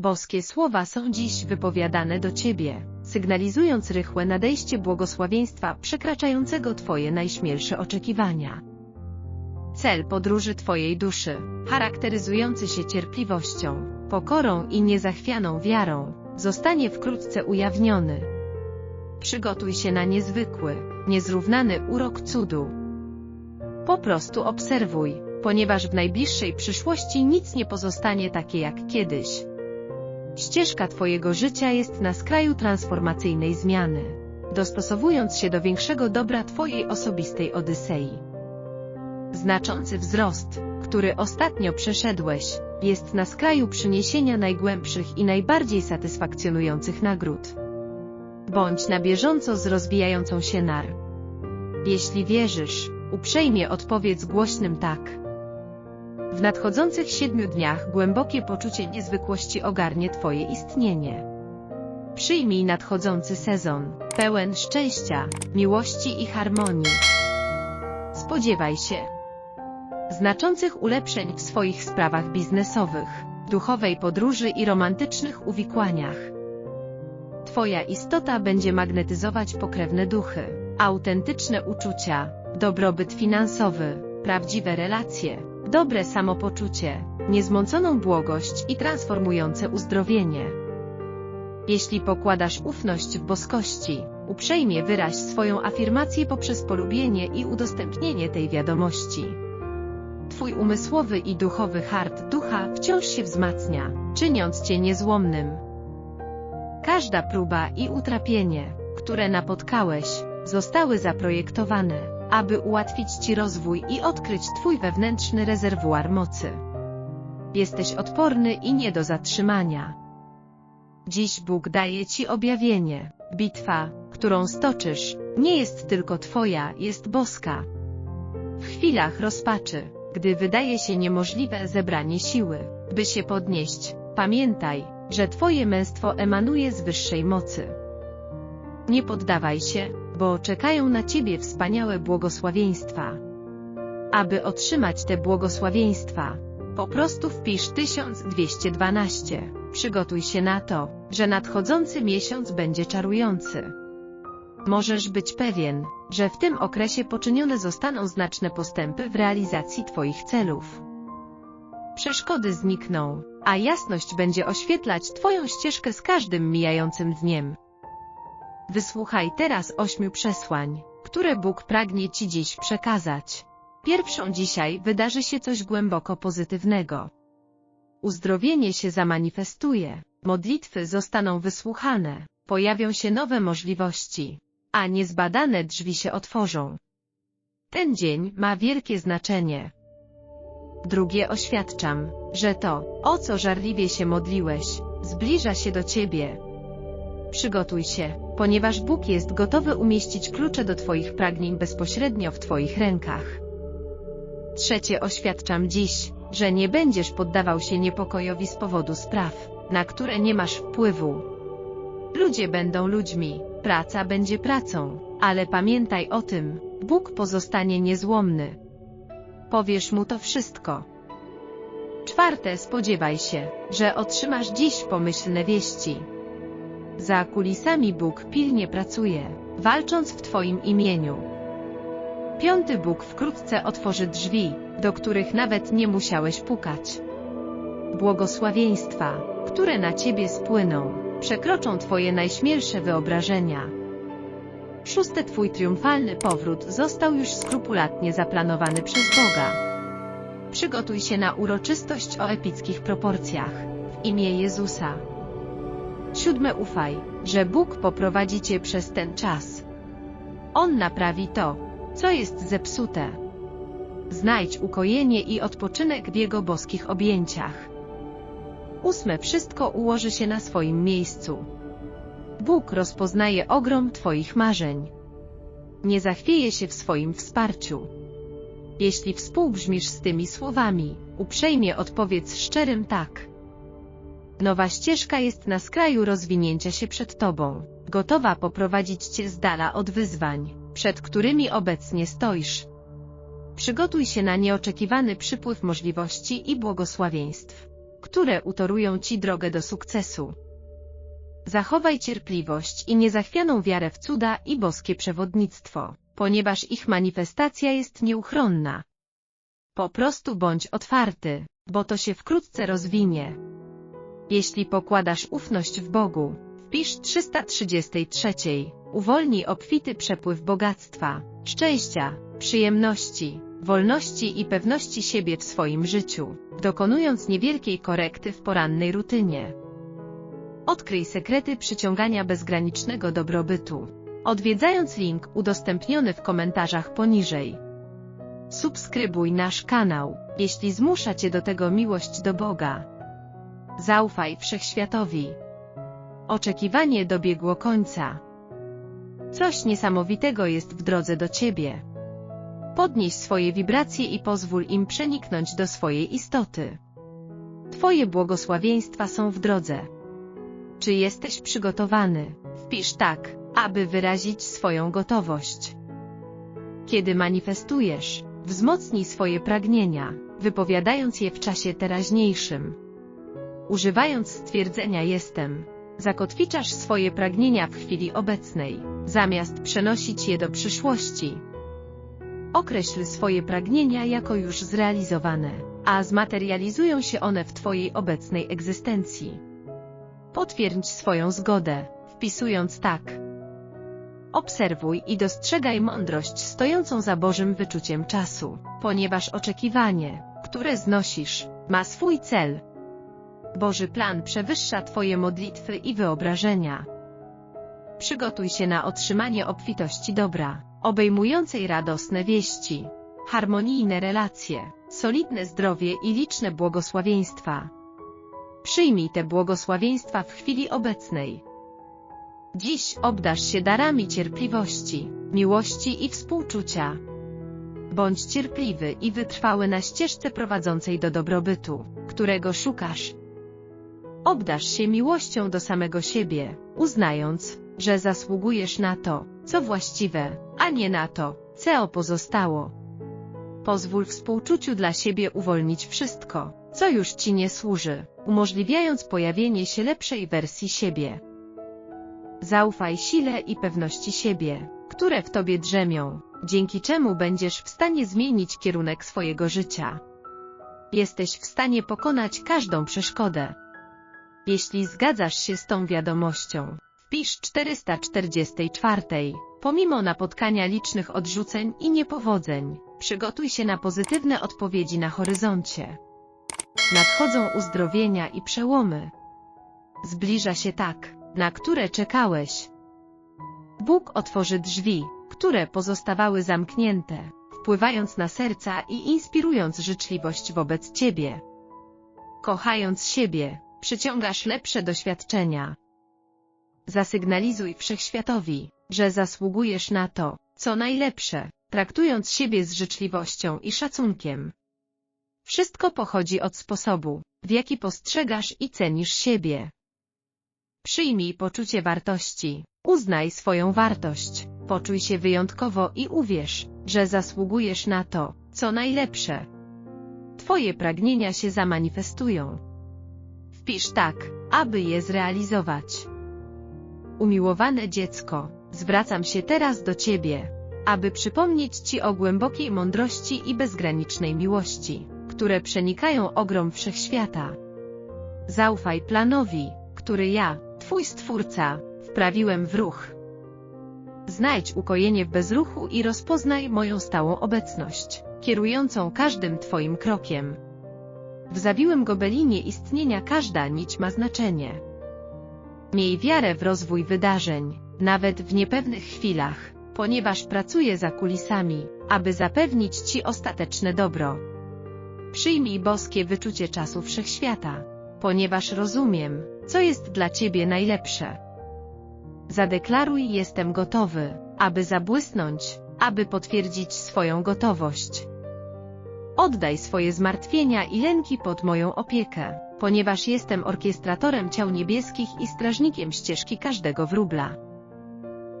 Boskie słowa są dziś wypowiadane do Ciebie, sygnalizując rychłe nadejście błogosławieństwa przekraczającego Twoje najśmielsze oczekiwania. Cel podróży Twojej duszy, charakteryzujący się cierpliwością, pokorą i niezachwianą wiarą, zostanie wkrótce ujawniony. Przygotuj się na niezwykły, niezrównany urok cudu. Po prostu obserwuj, ponieważ w najbliższej przyszłości nic nie pozostanie takie jak kiedyś. Ścieżka Twojego życia jest na skraju transformacyjnej zmiany, dostosowując się do większego dobra Twojej osobistej Odysei. Znaczący wzrost, który ostatnio przeszedłeś, jest na skraju przyniesienia najgłębszych i najbardziej satysfakcjonujących nagród. Bądź na bieżąco z rozwijającą się nar. Jeśli wierzysz, uprzejmie odpowiedz głośnym tak. W nadchodzących siedmiu dniach głębokie poczucie niezwykłości ogarnie Twoje istnienie. Przyjmij nadchodzący sezon, pełen szczęścia, miłości i harmonii. Spodziewaj się znaczących ulepszeń w swoich sprawach biznesowych, duchowej podróży i romantycznych uwikłaniach. Twoja istota będzie magnetyzować pokrewne duchy, autentyczne uczucia, dobrobyt finansowy, prawdziwe relacje, dobre samopoczucie, niezmąconą błogość i transformujące uzdrowienie. Jeśli pokładasz ufność w boskości, uprzejmie wyraź swoją afirmację poprzez polubienie i udostępnienie tej wiadomości. Twój umysłowy i duchowy hart ducha wciąż się wzmacnia, czyniąc Cię niezłomnym. Każda próba i utrapienie, które napotkałeś, zostały zaprojektowane, aby ułatwić Ci rozwój i odkryć Twój wewnętrzny rezerwuar mocy. Jesteś odporny i nie do zatrzymania. Dziś Bóg daje Ci objawienie. Bitwa, którą stoczysz, nie jest tylko Twoja, jest boska. W chwilach rozpaczy, gdy wydaje się niemożliwe zebranie siły, by się podnieść, pamiętaj, że Twoje męstwo emanuje z wyższej mocy. Nie poddawaj się, bo czekają na Ciebie wspaniałe błogosławieństwa. Aby otrzymać te błogosławieństwa, po prostu wpisz 1212. Przygotuj się na to, że nadchodzący miesiąc będzie czarujący. Możesz być pewien, że w tym okresie poczynione zostaną znaczne postępy w realizacji Twoich celów. Przeszkody znikną, a jasność będzie oświetlać Twoją ścieżkę z każdym mijającym dniem. Wysłuchaj teraz ośmiu przesłań, które Bóg pragnie Ci dziś przekazać. Pierwszą dzisiaj wydarzy się coś głęboko pozytywnego. Uzdrowienie się zamanifestuje, modlitwy zostaną wysłuchane, pojawią się nowe możliwości, a niezbadane drzwi się otworzą. Ten dzień ma wielkie znaczenie. Drugie oświadczam, że to, o co żarliwie się modliłeś, zbliża się do Ciebie. Przygotuj się, ponieważ Bóg jest gotowy umieścić klucze do Twoich pragnień bezpośrednio w Twoich rękach. Trzecie oświadczam dziś, że nie będziesz poddawał się niepokojowi z powodu spraw, na które nie masz wpływu. Ludzie będą ludźmi, praca będzie pracą, ale pamiętaj o tym, Bóg pozostanie niezłomny. Powiesz mu to wszystko. Czwarte spodziewaj się, że otrzymasz dziś pomyślne wieści. Za kulisami Bóg pilnie pracuje, walcząc w Twoim imieniu. Piąty Bóg wkrótce otworzy drzwi, do których nawet nie musiałeś pukać. Błogosławieństwa, które na Ciebie spłyną, przekroczą Twoje najśmielsze wyobrażenia. Szósty Twój triumfalny powrót został już skrupulatnie zaplanowany przez Boga. Przygotuj się na uroczystość o epickich proporcjach. W imię Jezusa. Siódme ufaj, że Bóg poprowadzi Cię przez ten czas. On naprawi to, co jest zepsute. Znajdź ukojenie i odpoczynek w Jego boskich objęciach. Ósme wszystko ułoży się na swoim miejscu. Bóg rozpoznaje ogrom Twoich marzeń. Nie zachwieje się w swoim wsparciu. Jeśli współbrzmisz z tymi słowami, uprzejmie odpowiedz szczerym tak. Nowa ścieżka jest na skraju rozwinięcia się przed Tobą, gotowa poprowadzić Cię z dala od wyzwań, przed którymi obecnie stoisz. Przygotuj się na nieoczekiwany przypływ możliwości i błogosławieństw które utorują Ci drogę do sukcesu. Zachowaj cierpliwość i niezachwianą wiarę w cuda i boskie przewodnictwo, ponieważ ich manifestacja jest nieuchronna. Po prostu bądź otwarty, bo to się wkrótce rozwinie. Jeśli pokładasz ufność w Bogu, wpisz 333. Uwolnij obfity przepływ bogactwa, szczęścia, przyjemności, wolności i pewności siebie w swoim życiu, dokonując niewielkiej korekty w porannej rutynie. Odkryj sekrety przyciągania bezgranicznego dobrobytu. Odwiedzając link udostępniony w komentarzach poniżej. Subskrybuj nasz kanał, jeśli zmusza Cię do tego miłość do Boga. Zaufaj Wszechświatowi. Oczekiwanie dobiegło końca. Coś niesamowitego jest w drodze do Ciebie. Podnieś swoje wibracje i pozwól im przeniknąć do swojej istoty. Twoje błogosławieństwa są w drodze. Czy jesteś przygotowany? Wpisz tak, aby wyrazić swoją gotowość. Kiedy manifestujesz, wzmocnij swoje pragnienia, wypowiadając je w czasie teraźniejszym. Używając stwierdzenia jestem, zakotwiczasz swoje pragnienia w chwili obecnej, zamiast przenosić je do przyszłości. Określ swoje pragnienia jako już zrealizowane, a zmaterializują się one w Twojej obecnej egzystencji. Potwierdź swoją zgodę, wpisując tak. Obserwuj i dostrzegaj mądrość stojącą za Bożym wyczuciem czasu, ponieważ oczekiwanie, które znosisz, ma swój cel. Boży plan przewyższa Twoje modlitwy i wyobrażenia. Przygotuj się na otrzymanie obfitości dobra, obejmującej radosne wieści, harmonijne relacje, solidne zdrowie i liczne błogosławieństwa. Przyjmij te błogosławieństwa w chwili obecnej. Dziś obdasz się darami cierpliwości, miłości i współczucia. Bądź cierpliwy i wytrwały na ścieżce prowadzącej do dobrobytu, którego szukasz. Obdasz się miłością do samego siebie, uznając, że zasługujesz na to, co właściwe, a nie na to, co pozostało. Pozwól współczuciu dla siebie uwolnić wszystko, co już Ci nie służy, umożliwiając pojawienie się lepszej wersji siebie. Zaufaj sile i pewności siebie, które w Tobie drzemią, dzięki czemu będziesz w stanie zmienić kierunek swojego życia. Jesteś w stanie pokonać każdą przeszkodę. Jeśli zgadzasz się z tą wiadomością, wpisz 444. Pomimo napotkania licznych odrzuceń i niepowodzeń, przygotuj się na pozytywne odpowiedzi na horyzoncie. Nadchodzą uzdrowienia i przełomy. Zbliża się tak, na które czekałeś. Bóg otworzy drzwi, które pozostawały zamknięte, wpływając na serca i inspirując życzliwość wobec Ciebie. Kochając siebie, przyciągasz lepsze doświadczenia. Zasygnalizuj Wszechświatowi, że zasługujesz na to, co najlepsze, traktując siebie z życzliwością i szacunkiem. Wszystko pochodzi od sposobu, w jaki postrzegasz i cenisz siebie. Przyjmij poczucie wartości, uznaj swoją wartość, poczuj się wyjątkowo i uwierz, że zasługujesz na to, co najlepsze. Twoje pragnienia się zamanifestują. Wpisz tak, aby je zrealizować. Umiłowane dziecko, zwracam się teraz do Ciebie, aby przypomnieć Ci o głębokiej mądrości i bezgranicznej miłości, które przenikają ogrom wszechświata. Zaufaj planowi, który ja, Twój Stwórca, wprawiłem w ruch. Znajdź ukojenie w bezruchu i rozpoznaj moją stałą obecność, kierującą każdym Twoim krokiem. W zawiłym gobelinie istnienia każda nić ma znaczenie. Miej wiarę w rozwój wydarzeń, nawet w niepewnych chwilach, ponieważ pracuję za kulisami, aby zapewnić Ci ostateczne dobro. Przyjmij boskie wyczucie czasu wszechświata, ponieważ rozumiem, co jest dla Ciebie najlepsze. Zadeklaruj jestem gotowy, aby zabłysnąć, aby potwierdzić swoją gotowość. Oddaj swoje zmartwienia i lęki pod moją opiekę, ponieważ jestem orkiestratorem ciał niebieskich i strażnikiem ścieżki każdego wróbla.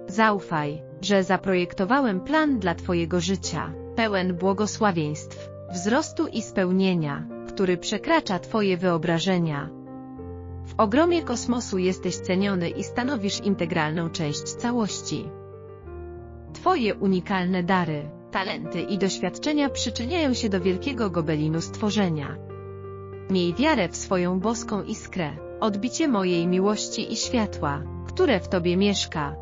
Zaufaj, że zaprojektowałem plan dla Twojego życia, pełen błogosławieństw, wzrostu i spełnienia, który przekracza Twoje wyobrażenia. W ogromie kosmosu jesteś ceniony i stanowisz integralną część całości. Twoje unikalne dary, talenty i doświadczenia przyczyniają się do wielkiego gobelinu stworzenia. Miej wiarę w swoją boską iskrę, odbicie mojej miłości i światła, które w Tobie mieszka.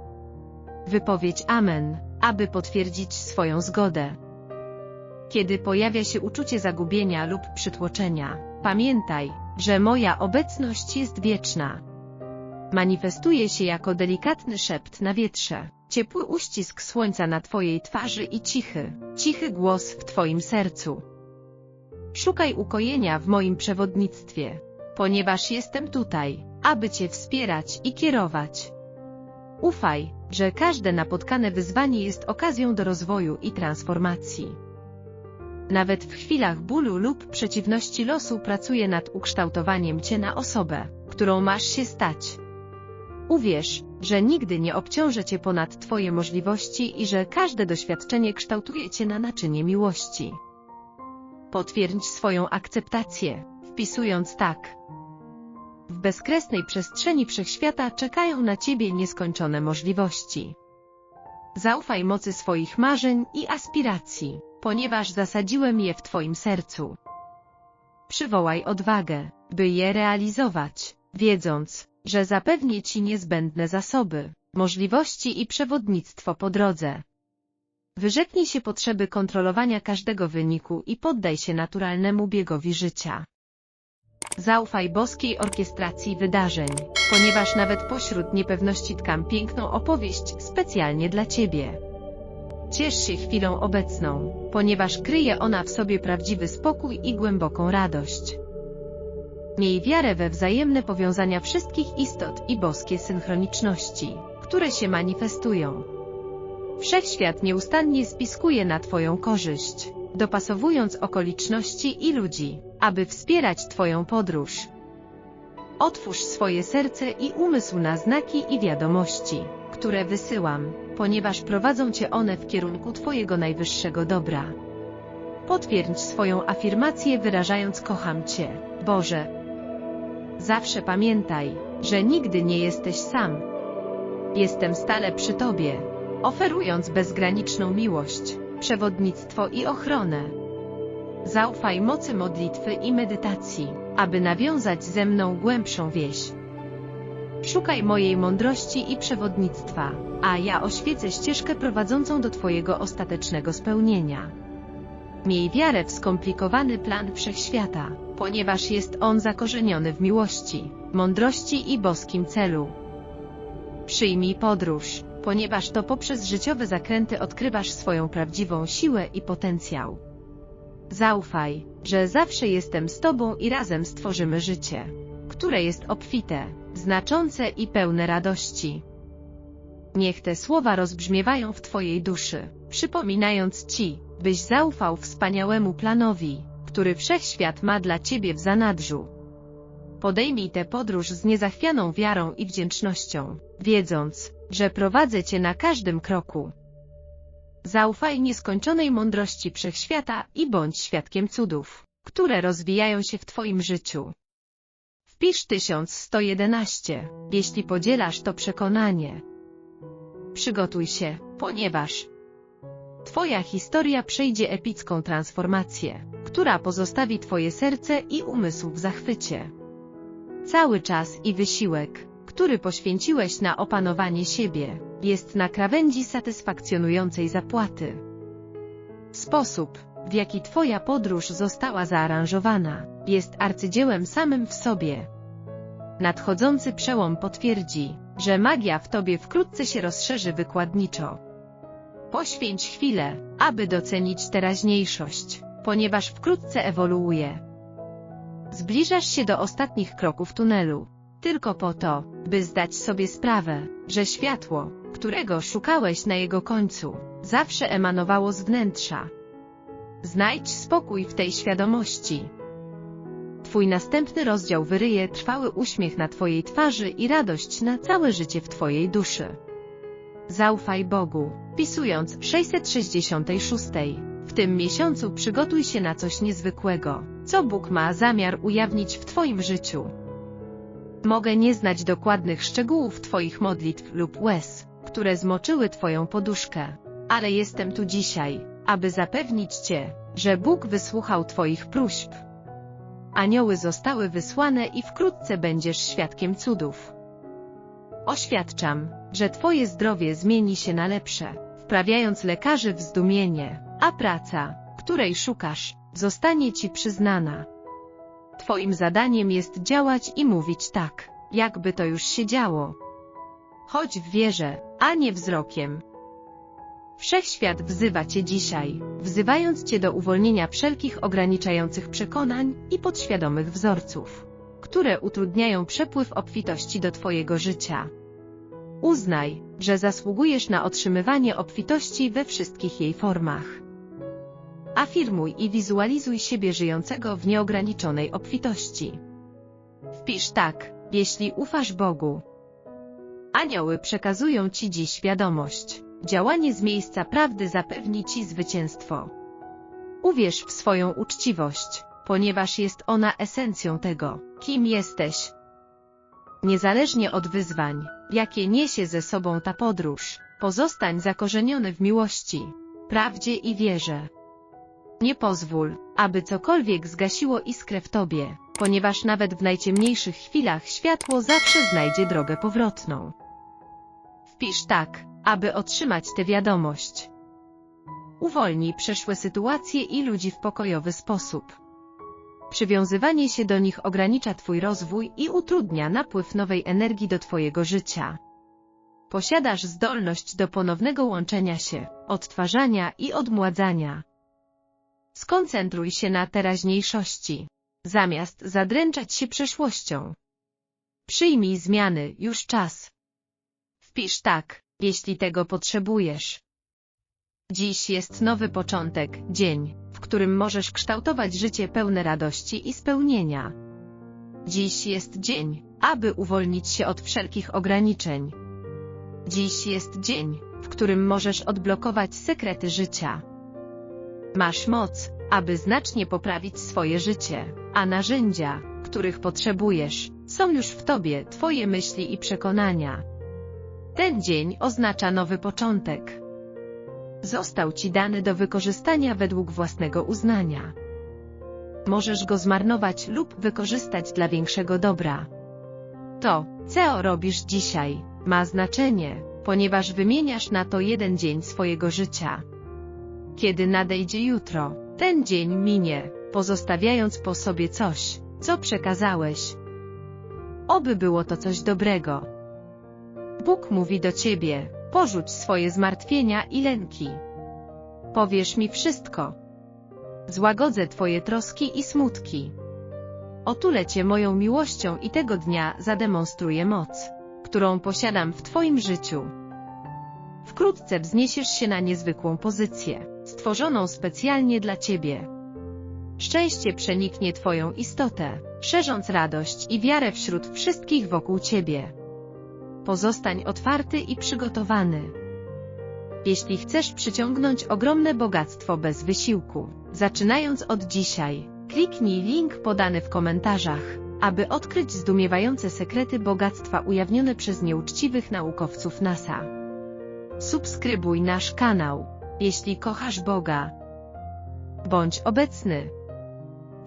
Wypowiedź Amen, aby potwierdzić swoją zgodę. Kiedy pojawia się uczucie zagubienia lub przytłoczenia, pamiętaj, że moja obecność jest wieczna. Manifestuje się jako delikatny szept na wietrze, ciepły uścisk słońca na Twojej twarzy i cichy, cichy głos w Twoim sercu. Szukaj ukojenia w moim przewodnictwie, ponieważ jestem tutaj, aby Cię wspierać i kierować. Ufaj, że każde napotkane wyzwanie jest okazją do rozwoju i transformacji. Nawet w chwilach bólu lub przeciwności losu pracuję nad ukształtowaniem Cię na osobę, którą masz się stać. Uwierz, że nigdy nie obciążę Cię ponad Twoje możliwości i że każde doświadczenie kształtuje Cię na naczynie miłości. Potwierdź swoją akceptację, wpisując tak. W bezkresnej przestrzeni wszechświata czekają na Ciebie nieskończone możliwości. Zaufaj mocy swoich marzeń i aspiracji, ponieważ zasadziłem je w Twoim sercu. Przywołaj odwagę, by je realizować, wiedząc, że zapewnię Ci niezbędne zasoby, możliwości i przewodnictwo po drodze. Wyrzeknij się potrzeby kontrolowania każdego wyniku i poddaj się naturalnemu biegowi życia. Zaufaj boskiej orkiestracji wydarzeń, ponieważ nawet pośród niepewności tkam piękną opowieść specjalnie dla Ciebie. Ciesz się chwilą obecną, ponieważ kryje ona w sobie prawdziwy spokój i głęboką radość. Miej wiarę we wzajemne powiązania wszystkich istot i boskie synchroniczności, które się manifestują. Wszechświat nieustannie spiskuje na Twoją korzyść, dopasowując okoliczności i ludzi, aby wspierać Twoją podróż. Otwórz swoje serce i umysł na znaki i wiadomości, które wysyłam, ponieważ prowadzą Cię one w kierunku Twojego najwyższego dobra. Potwierdź swoją afirmację wyrażając kocham Cię, Boże. Zawsze pamiętaj, że nigdy nie jesteś sam. Jestem stale przy Tobie, oferując bezgraniczną miłość, przewodnictwo i ochronę. Zaufaj mocy modlitwy i medytacji, aby nawiązać ze mną głębszą więź. Szukaj mojej mądrości i przewodnictwa, a ja oświecę ścieżkę prowadzącą do Twojego ostatecznego spełnienia. Miej wiarę w skomplikowany plan wszechświata, ponieważ jest on zakorzeniony w miłości, mądrości i boskim celu. Przyjmij podróż, ponieważ to poprzez życiowe zakręty odkrywasz swoją prawdziwą siłę i potencjał. Zaufaj, że zawsze jestem z Tobą i razem stworzymy życie, które jest obfite, znaczące i pełne radości. Niech te słowa rozbrzmiewają w Twojej duszy, przypominając Ci, byś zaufał wspaniałemu planowi, który wszechświat ma dla Ciebie w zanadrzu. Podejmij tę podróż z niezachwianą wiarą i wdzięcznością, wiedząc, że prowadzę Cię na każdym kroku. Zaufaj nieskończonej mądrości wszechświata i bądź świadkiem cudów, które rozwijają się w Twoim życiu. Wpisz 1111, jeśli podzielasz to przekonanie. Przygotuj się, ponieważ Twoja historia przejdzie epicką transformację, która pozostawi Twoje serce i umysł w zachwycie. Cały czas i wysiłek, który poświęciłeś na opanowanie siebie, jest na krawędzi satysfakcjonującej zapłaty. Sposób, w jaki Twoja podróż została zaaranżowana, jest arcydziełem samym w sobie. Nadchodzący przełom potwierdzi, że magia w Tobie wkrótce się rozszerzy wykładniczo. Poświęć chwilę, aby docenić teraźniejszość, ponieważ wkrótce ewoluuje. Zbliżasz się do ostatnich kroków tunelu, tylko po to, by zdać sobie sprawę, że światło, którego szukałeś na jego końcu, zawsze emanowało z wnętrza. Znajdź spokój w tej świadomości. Twój następny rozdział wyryje trwały uśmiech na Twojej twarzy i radość na całe życie w Twojej duszy. Zaufaj Bogu, pisując 666 w tym miesiącu przygotuj się na coś niezwykłego, co Bóg ma zamiar ujawnić w Twoim życiu. Mogę nie znać dokładnych szczegółów Twoich modlitw lub łez, które zmoczyły Twoją poduszkę, ale jestem tu dzisiaj, aby zapewnić Cię, że Bóg wysłuchał Twoich próśb. Anioły zostały wysłane i wkrótce będziesz świadkiem cudów. Oświadczam, że Twoje zdrowie zmieni się na lepsze, wprawiając lekarzy w zdumienie, a praca, której szukasz, zostanie Ci przyznana. Twoim zadaniem jest działać i mówić tak, jakby to już się działo. Chodź w wierze, a nie wzrokiem. Wszechświat wzywa Cię dzisiaj, wzywając Cię do uwolnienia wszelkich ograniczających przekonań i podświadomych wzorców, które utrudniają przepływ obfitości do Twojego życia. Uznaj, że zasługujesz na otrzymywanie obfitości we wszystkich jej formach. Afirmuj i wizualizuj siebie żyjącego w nieograniczonej obfitości. Wpisz tak, jeśli ufasz Bogu. Anioły przekazują Ci dziś wiadomość. Działanie z miejsca prawdy zapewni Ci zwycięstwo. Uwierz w swoją uczciwość, ponieważ jest ona esencją tego, kim jesteś. Niezależnie od wyzwań, jakie niesie ze sobą ta podróż, pozostań zakorzeniony w miłości, prawdzie i wierze. Nie pozwól, aby cokolwiek zgasiło iskrę w tobie, ponieważ nawet w najciemniejszych chwilach światło zawsze znajdzie drogę powrotną. Wpisz tak, aby otrzymać tę wiadomość. Uwolnij przeszłe sytuacje i ludzi w pokojowy sposób. Przywiązywanie się do nich ogranicza Twój rozwój i utrudnia napływ nowej energii do Twojego życia. Posiadasz zdolność do ponownego łączenia się, odtwarzania i odmładzania. Skoncentruj się na teraźniejszości, zamiast zadręczać się przeszłością. Przyjmij zmiany, już czas. Wpisz tak, jeśli tego potrzebujesz. Dziś jest nowy początek, dzień, w którym możesz kształtować życie pełne radości i spełnienia. Dziś jest dzień, aby uwolnić się od wszelkich ograniczeń. Dziś jest dzień, w którym możesz odblokować sekrety życia. Masz moc, aby znacznie poprawić swoje życie, a narzędzia, których potrzebujesz, są już w tobie, twoje myśli i przekonania. Ten dzień oznacza nowy początek. Został ci dany do wykorzystania według własnego uznania. Możesz go zmarnować lub wykorzystać dla większego dobra. To, co robisz dzisiaj, ma znaczenie, ponieważ wymieniasz na to jeden dzień swojego życia. Kiedy nadejdzie jutro, ten dzień minie, pozostawiając po sobie coś, co przekazałeś. Oby było to coś dobrego. Bóg mówi do ciebie, porzuć swoje zmartwienia i lęki. Powiesz mi wszystko. Złagodzę twoje troski i smutki. Otulę cię moją miłością i tego dnia zademonstruję moc, którą posiadam w twoim życiu. Wkrótce wzniesiesz się na niezwykłą pozycję, stworzoną specjalnie dla ciebie. Szczęście przeniknie twoją istotę, szerząc radość i wiarę wśród wszystkich wokół ciebie. Pozostań otwarty i przygotowany. Jeśli chcesz przyciągnąć ogromne bogactwo bez wysiłku, zaczynając od dzisiaj, kliknij link podany w komentarzach, aby odkryć zdumiewające sekrety bogactwa ujawnione przez nieuczciwych naukowców NASA. Subskrybuj nasz kanał, jeśli kochasz Boga. Bądź obecny.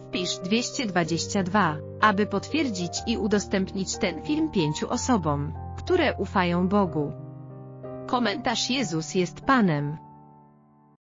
Wpisz 222, aby potwierdzić i udostępnić ten film pięciu osobom które ufają Bogu. Komentarz Jezus jest Panem.